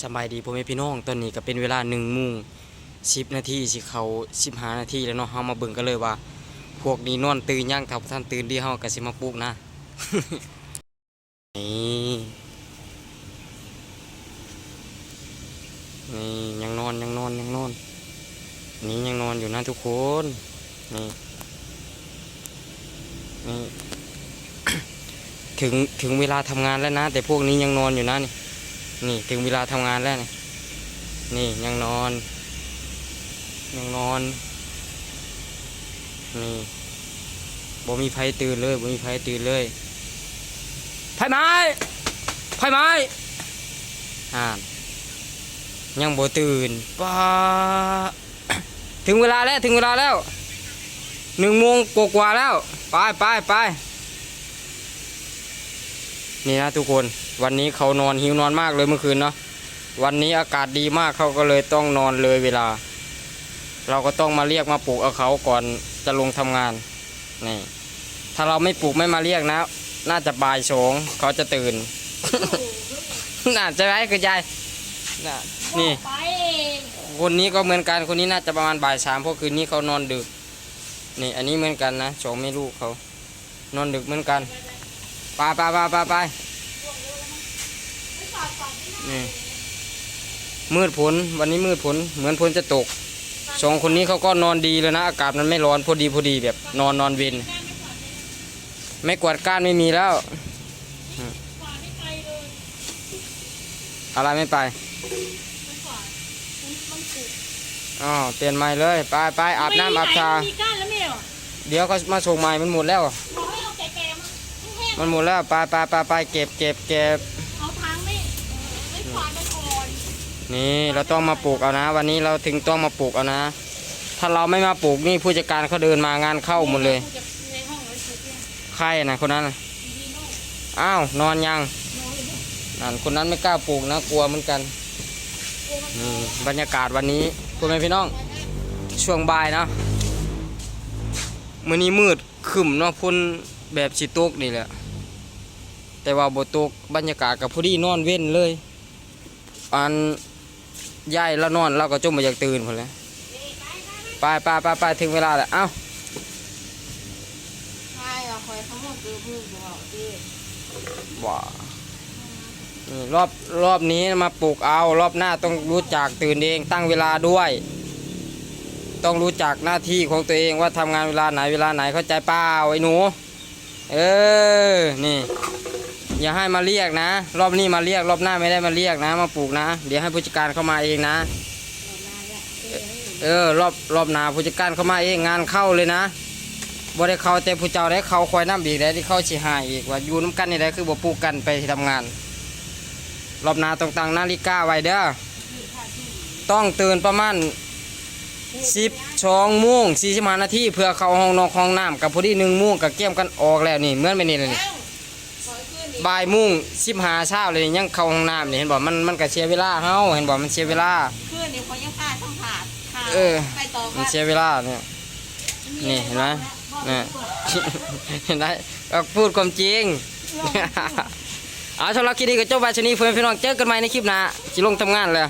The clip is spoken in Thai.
สบายดีพ่อแม่พี่น้องตอนนี้ก็เป็นเวลาหนึ่งโมงสิบนาทีสิเขาสิบห้านาทีแล้วเนาะเฮามาเบิ่งกันเลยว่า พวกนี้นอนตื่นยังถ้าท่านตื่นดีเฮาก็สิมาปลุกนะนี่นี่ยังนอนยังนอนยังนอนนี่ยังนอนอยู่นะทุกคนนี่นี่ถึงถึงเวลาทำงานแล้วนะ แต่พวกนี้ยังนอนอยู่นะนี่ นี่ถึงเวลาทำงานแล้วนี่นี่ยังนอน ยังนอน นี่บ่มีไฟตื่นเลยบ่มีไฟตื่นเลยไฟไหม้ไฟไหม้อ่านยังบ่ตื่นป้าถึงเวลาแล้วถึงเวลาแล้วหนึ่งโมงกว่าแล้ว ไปไปไป นี่นะทุกคนวันนี้เขานอนหิวนอนมากเลยเมื่อคืนเนาะวันนี้อากาศดีมากเขาก็เลยต้องนอนเลยเวลา เราก็ต้องมาเรียกมาปลุกเอาเขาก่อนจะลงทำงานนี่ถ้าเราไม่ปลุกไม่มาเรียกนะ น่าจะบ่ายสองเขาจะตื่นน่าจะไหมคือยายน่ะนี่ คนนี้ก็เหมือนกันคนนี้น่าจะประมาณบ่ายสามเพราะคืนนี้เขานอนดึก นี่ อันนี้เหมือนกันนะสองไม่ลูกเขา นอนดึกเหมือนกัน ไปไปไปไปไปนี่มืดฝนวันนี้มืดฝนเหมือนฝนจะตกสองคนนี้เขาก็นอนดีเลยนะ อากาศมันไม่ร้อนพอดีพอดีแบบนอนนอนเวนไม่กวาดก้านไม่มีแล้ว อะไรไม่ไปอ๋อเปลี่ยนใหม่เลย ไปไปอาบน้ำอาบชามีก้านแล้วไม่เหรอเดี๋ยวเขามาส่งใหม่มันหมดแล้ว มันหมดแล้วไปไปไปไปเก็บเก็บเก็บเอาทางไม่ไม่ขวานมันอ่อนนี่เราต้องมาปลูกเอานะ วันนี้เราถึงต้องมาปลูกเอานะ ถ้าเราไม่มาปลูกนี่ผู้จัดการเขาเดินมางานเข้าหมดเลยในห้องไว้สุดเนี่ยใครนะคนนั้นน่ะดีโน่อ้าวนอนยังนอนเลยเนี่ยนั่นคนนั้นไม่กล้าปลูกนะกลัวเหมือนกันกลัวมันนี่บรรยากาศวันนี้คุณแม่พี่น้องช่วงบ่ายนะมื้อนี้มืดครึ้มเนาะพุ่นแบบสิตกนี่แหละ แต่ว่าบ่ตกบรรยากาศกับผู้ดีนอนเว้นเลย อันยายแล้วนอนเราก็จมมาอยากตื่นพุ่นแหล้วไปไปไปไปถึงเวลาแล้วเอ้าใช่เหรอคอยเขาหมดคือพูดบอกดิว้านี่รอบรอบนี้มาปลูกเอารอบหน้าต้องรู้จักตื่นเองตั้งเวลาด้วย ต้องรู้จักหน้าที่ของตัวเองว่าทำงานเวลาไหนเวลาไหนเข้าใจเปล่าไอ้หนู เออ นี่ อย่าให้มาเรียกนะ รอบนี้มาเรียก รอบหน้าไม่ได้มาเรียกนะ มาปลูกนะ เดี๋ยวให้ผู้จัดการเข้ามาเองนะ เออ รอบรอบหนาผู้จัดการเข้ามาเองงานเข้าเลยนะบ่ได้เข้าแต่ผู้เจ้าได้เข้าคอยน้ำอีกได้ที่เข้าสิหายอีกว่าอยู่น้ำกันนี่ได้คือบ่ปลูกกันไปทำงาน รอบหนาต้องตั้งนาฬิกาไว้เด้อต้องตื่นประมาณสิบสองโมงสี่สิบห้านาทีเพื่อเข้าห้องนอนห้องน้ำกับพอดีหนึ่งโมงกับเกี่ยมกันออกแล้วนี่เหมือนไปนี่เลยนี่ยขึ้นดิ บ่ายโมงสิบห้าเช้าเลยนี่ยังเข้าห้องน้ำนี่เห็นบอกมันมันก็เสียเวลาเฮาเห็นบอกมันเสียเวลาขึ้นเดี๋ยวเขายังกล้าต้องผ่าผ่าเออ ไปต่อมันว่าเสียเวลาเนี่ย นี่เห็นไหมเนี่ย เห็นไหมก็พูดความจริง เอาสำหรับคลิปนี้ก็จบไปชนี้เพื่อนพี่น้องเจอกันใหม่ในคลิปหน้าจิลงทำงานเลย